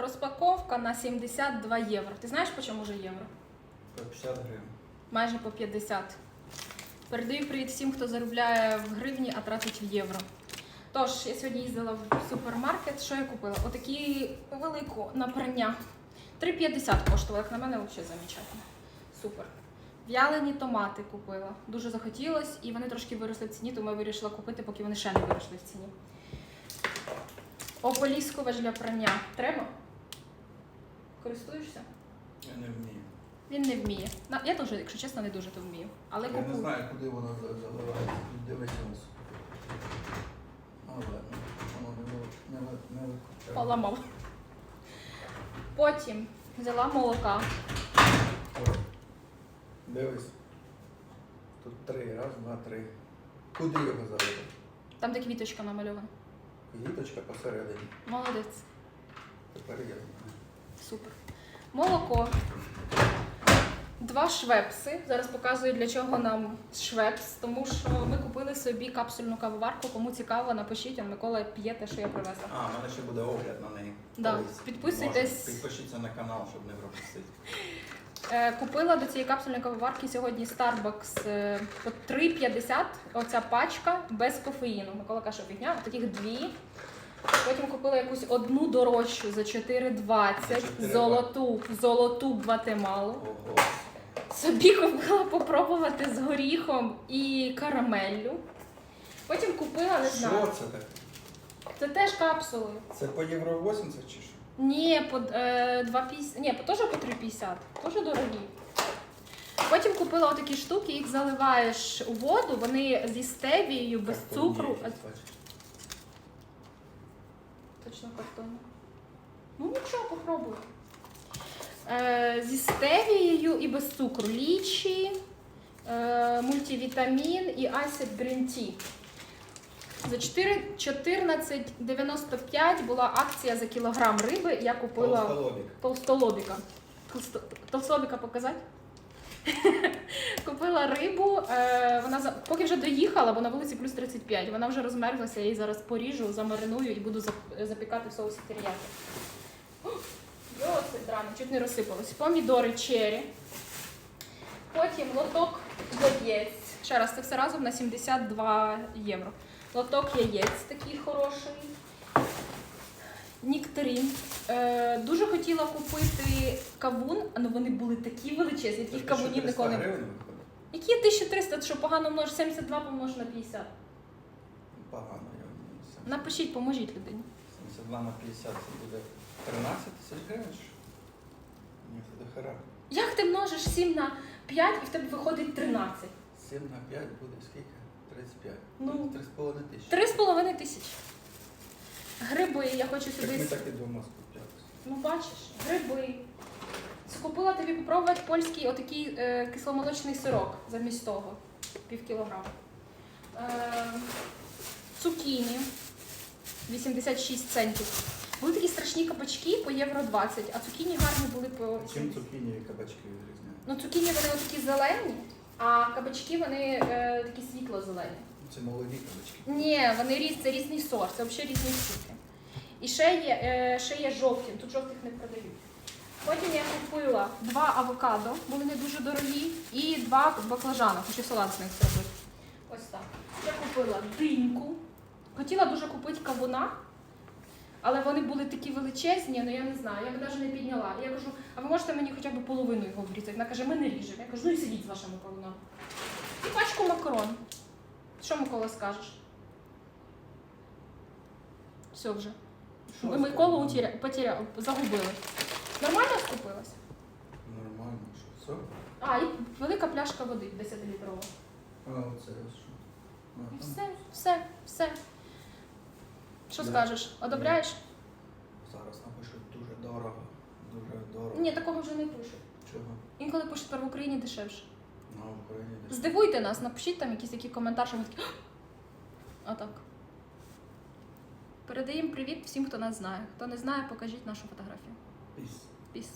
Розпаковка на 72 євро. Ти знаєш, по чому вже євро? По 50 гривень. Майже по 50. Передаю привіт всім, хто заробляє в гривні, а тратить в євро. Тож, я сьогодні їздила в супермаркет. Що я купила? Отакі велику на прання. 3,50 коштувало, як на мене, взагалі замечательно. Супер. В'ялені томати купила. Дуже захотілось, і вони трошки виросли в ціні, тому я вирішила купити, поки вони ще не виросли в ціні. Ополіскувач для прання. Треба? Користуєшся? Я не вмію. Він не вміє. На- Я теж, якщо чесно, не дуже то вмію. Але Я не купую. знаю, куди воно за- заливається. Дивись нас. Але воно не ви- не ви- не викупляє. Поламав. Потім взяла молока. О, Дивись. Тут три. Раз, два, три. Куди його залити? Там, де квіточка намальована. Квіточка посередині. Молодець. Тепер я знаю. Супер. Молоко. Два швепси. Зараз показую, для чого нам швепс, тому що ми купили собі капсульну кавоварку. Кому цікаво, напишіть, а Микола п'є те, що я привезла. А, в мене ще буде огляд на неї. Да. Колись. Підписуйтесь. Можна. Підпишіться на канал, щоб не пропустити. Е, Купила до цієї капсульної кавоварки сьогодні Starbucks е, по 3,50 оця пачка без кофеїну. Микола каже, що фігня, таких дві. Потім купила якусь одну дорожчу за 4,20 4,20. золоту, золоту гватемалу. Ого. Собі купила попробувати з горіхом і карамеллю. Потім купила, не знаю. Що це таке? Це теж капсули. Це по євро 80 чи що? Ні, по е, 2,50. Ні, по- теж по 3,50. Теж дорогі. Потім купила отакі штуки, їх заливаєш у воду, вони зі стевією, без Картонні цукру. бачиш. Точно картон. Ну нічого, попробуй. Е, зі стевією і без цукру. Лічі, е, мультивітамін і Acid Green Tea. За 14,95 була акція за кілограм риби. Я купила Толстолобік. толстолобіка. Толсто- Толстолобіка показати? Купила рибу, е, вона поки вже доїхала, бо на вулиці плюс 35. Вона вже розмерзлася, я її зараз поріжу, замариную і буду запікати в соусі теріяки. Досить рано, чуть не розсипалось. Помідори чері. Потім лоток яєць. Ще раз, це все разом на 72 євро. Лоток яєць такий хороший. Ніктарин. Е, дуже хотіла купити кавун, але вони були такі величезні, таких кавунів ніколи не було. Які 1300, що погано множ, 72 помнож на 50. Погано, я вмію. Напишіть, поможіть людині. 72 на 50 це буде 13 тисяч гривень? що? Ні, це до хера. Як ти множиш 7 на 5 і в тебе виходить 13? 7 на 5 буде скільки? 35. Ну. 3,5 тисячі. 3,5 тисячі. Гриби, я хочу Так ми сюди. так і двома скуплялися. Ну бачиш, гриби. Купила тобі попробувати польський отакий е, кисломолочний сирок замість того. Пів кілограма. Е, цукіні 86 центів. Були такі страшні кабачки по євро 20, а цукіні гарні були по Чим цукіні і кабачки відрізняють? Ну, цукіні вони такі зелені, а кабачки вони е, такі світло-зелені. Це молоді кабачки. Ні, вони різ, це різний сорт, це взагалі різні штуки. І ще є, е, ще є жовті, тут жовтих не продають. Потім я купила два авокадо, були не дуже дорогі, і два баклажани, хочу салат з них зробити. Ось так. Я купила диньку. Хотіла дуже купити кавуна, але вони були такі величезні, ну я не знаю, я б навіть не підняла. Я кажу, а ви можете мені хоча б половину його обрізати? Вона каже, ми не ріжемо. Я кажу, ну і сидіть з вашими кавунами. І пачку макарон. Що, Микола, скажеш? Все вже. Що Ви з Миколу утіря... потеря... загубили. Нормально скупилась? Нормально, що все? А, і велика пляшка води 10-літрова. А, оце що? А, І там Все, все, все. Що Да. скажеш? Одобряєш? Зараз напишуть дуже дорого. Дуже дорого. Ні, такого вже не пишуть. Чого? Інколи пишуть тепер в Україні дешевше. На Україні десь. Здивуйте нас, напишіть там якийсь такий коментар, що ми такі. А так. Передаємо привіт всім, хто нас знає. Хто не знає, покажіть нашу фотографію. Піс. Піс.